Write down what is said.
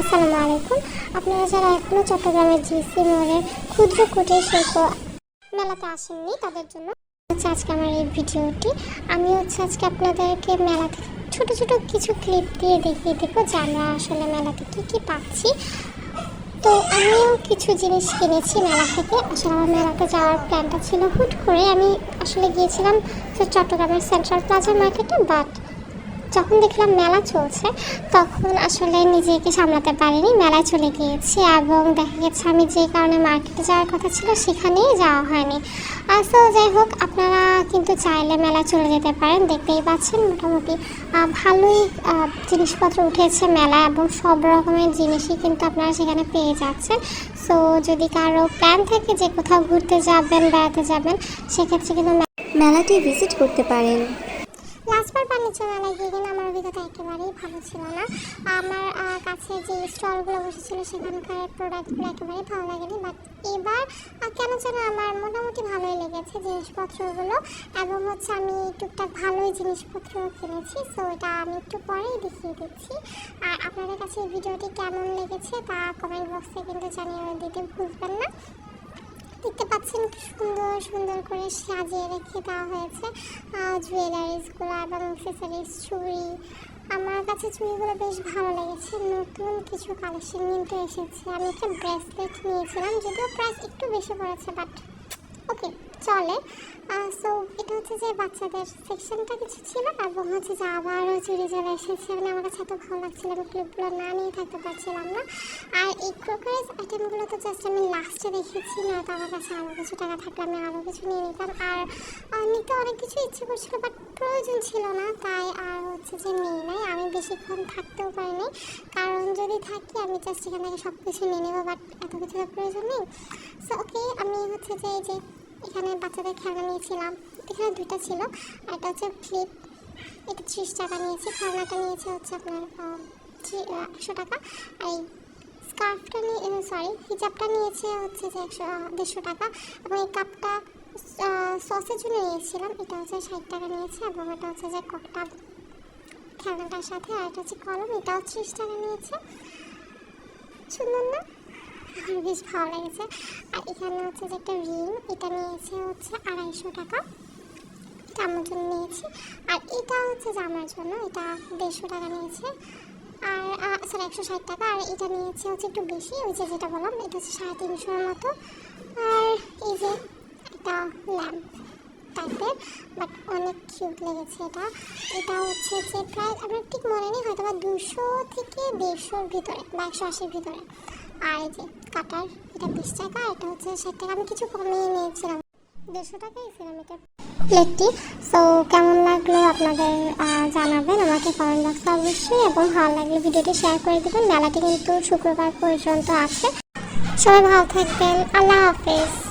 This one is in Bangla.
আসসালামু আলাইকুম। আপনারা যারা এখনও চট্টগ্রামের জিসি মোড়ের ক্ষুদ্র কুটির শিল্প মেলাতে আসেননি, তাদের জন্য হচ্ছে আজকে আমার এই ভিডিওটি। আমি হচ্ছে আজকে আপনাদেরকে মেলা থেকে ছোটো ছোটো কিছু ক্লিপ দিয়ে দেখিয়ে দেবো যে আমরা আসলে মেলাতে কী কী পাচ্ছি। তো আমিও কিছু জিনিস কিনেছি মেলা থেকে। আসলে আমার মেলাতে যাওয়ার প্ল্যানটা ছিল হুট করে। আমি আসলে গিয়েছিলাম চট্টগ্রামের সেন্ট্রাল প্লাজা মার্কেটে বাট যখন দেখলাম মেলা চলছে, তখন আসলে নিজেকে সামলাতে পারিনি। মেলায় চলে গিয়েছি এবং দেখা গেছে আমি যে কারণে মার্কেটে যাওয়ার কথা ছিল, সেখানেই যাওয়া হয়নি। সো যাই হোক, আপনারা কিন্তু চাইলে মেলায় চলে যেতে পারেন। দেখতেই পাচ্ছেন, মোটামুটি ভালোই জিনিসপত্র উঠেছে মেলা এবং সব রকমের জিনিসই কিন্তু আপনারা সেখানে পেয়ে যাচ্ছেন। সো যদি কারও প্ল্যান থাকে যে কোথাও ঘুরতে যাবেন, বেড়াতে যাবেন, সেক্ষেত্রে কিন্তু মেলাটি ভিজিট করতে পারেন। লাস্টবার বাণিজ্য মেলায় গিয়ে কিন্তু আমার অভিজ্ঞতা একেবারেই ভালো ছিল না, আমার কাছে যে স্টলগুলো বসেছিল সেখানকার প্রোডাক্টগুলো একেবারেই ভালো লাগেনি বাট এবার কেন যেন আমার মোটামুটি ভালোই লেগেছে জিনিসপত্রগুলো এবং হচ্ছে আমি টুকটাক ভালোই জিনিসপত্র কিনেছি সো এটা আমি একটু পরেই দেখিয়ে দিচ্ছি। আর আপনাদের কাছে এই ভিডিওটি কেমন লেগেছে তা কমেন্ট বক্সে কিন্তু জানিয়ে দিতে ভুলবেন না। দেখতে পাচ্ছেন সুন্দর সুন্দর করে সাজিয়ে রেখে দেওয়া হয়েছে। জুয়েলারিসগুলো এবং অ্যাক্সেসরিজ চুড়ি। আমার কাছে চুড়িগুলো বেশ ভালো লেগেছে। নতুন কিছু কালেকশন কিন্তু এসেছে। আমি একটা ব্রেসলেট নিয়েছিলাম, যদিও প্রাইস একটু বেশি পড়েছে বাট ওকে চলে। সো এটা হচ্ছে যে বাচ্চাদের সেকশনটা কিছু ছিল এবং হচ্ছে যে আবারও চুরি চলে এসেছে মানে আমার কাছে এত ভালো লাগছিল আমি ক্লিপগুলো না নিয়ে থাকতে পারছিলাম না। আর এই ক্রোকারিজ আইটেমগুলো তো জাস্ট আমি লাস্টে দেখেছি না তো আমার কাছে আরও কিছু টাকা থাকলে আমি আরও কিছু নিয়ে নিতাম। আর নিতে অনেক কিছু ইচ্ছে করছিল বাট প্রয়োজন ছিল না, তাই আর হচ্ছে যে নেই নাই। আমি বেশিক্ষণ থাকতেও পারিনি। কারণ যদি থাকি, আমি জাস্ট এখান থেকে সব কিছু নিয়ে নেব বাট এত কিছু প্রয়োজন নেই। সো ওকে আমি হচ্ছে যে যে এখানে বাচ্চাদের খেলনা নিয়েছিলাম। এখানে দুইটা ছিল আর এটা হচ্ছে ফ্লিপ এটা ত্রিশ টাকা নিয়েছি, খেলনাটা নিয়েছে হচ্ছে আপনার একশো টাকা। আর এই স্কার্ফটা নিয়ে সরি হিজাবটা নিয়েছে হচ্ছে যে একশো দেড়শো টাকা। এবং এই কাপটা সসের জন্য নিয়েছিলাম, এটা হচ্ছে ষাট টাকা নিয়েছে এবং এটা হচ্ছে যে কটা খেলনাটার সাথে, আর এটা হচ্ছে কলম, এটাও ত্রিশ টাকা নিয়েছে। সুন্দর না? বেশ ভালো লেগেছে। আর এখানে হচ্ছে যে একটা রিং, এটা নিয়েছে হচ্ছে আড়াইশো টাকা। এটা আমার জন্য নিয়েছি। আর এটা হচ্ছে জামার জন্য, এটা দেড়শো টাকা নিয়েছে। আর সরি একশো ষাট টাকা। আর এটা নিয়েছে হচ্ছে একটু বেশি, ওই যে যেটা বললাম, এটা হচ্ছে সাড়ে তিনশোর মতো। আর এই যে এটা ল্যাম্প টাইপের, বাট অনেক কিউট লেগেছে এটা। এটা হচ্ছে যে প্রায়, আমার ঠিক মনে নেই হয়তো বা দুশো থেকে দেড়শোর ভিতরে বা একশো আশির ভিতরে। আর যে কাটার এটা বিশ টাকা, এটা হচ্ছে ষাট টাকা। আমি কিছু কমিয়ে নিয়েছিলাম। দেড়শো টাকাই এটা প্লেটটি সো কেমন লাগল আপনাদের জানাবেন আমাকে কমেন্ট বক্সে অবশ্যই এবং ভালো লাগলে ভিডিওটি শেয়ার করে দেবেন। মেলাটি কিন্তু শুক্রবার পর্যন্ত আছে। সবাই ভালো থাকবেন। আল্লাহ হাফেজ।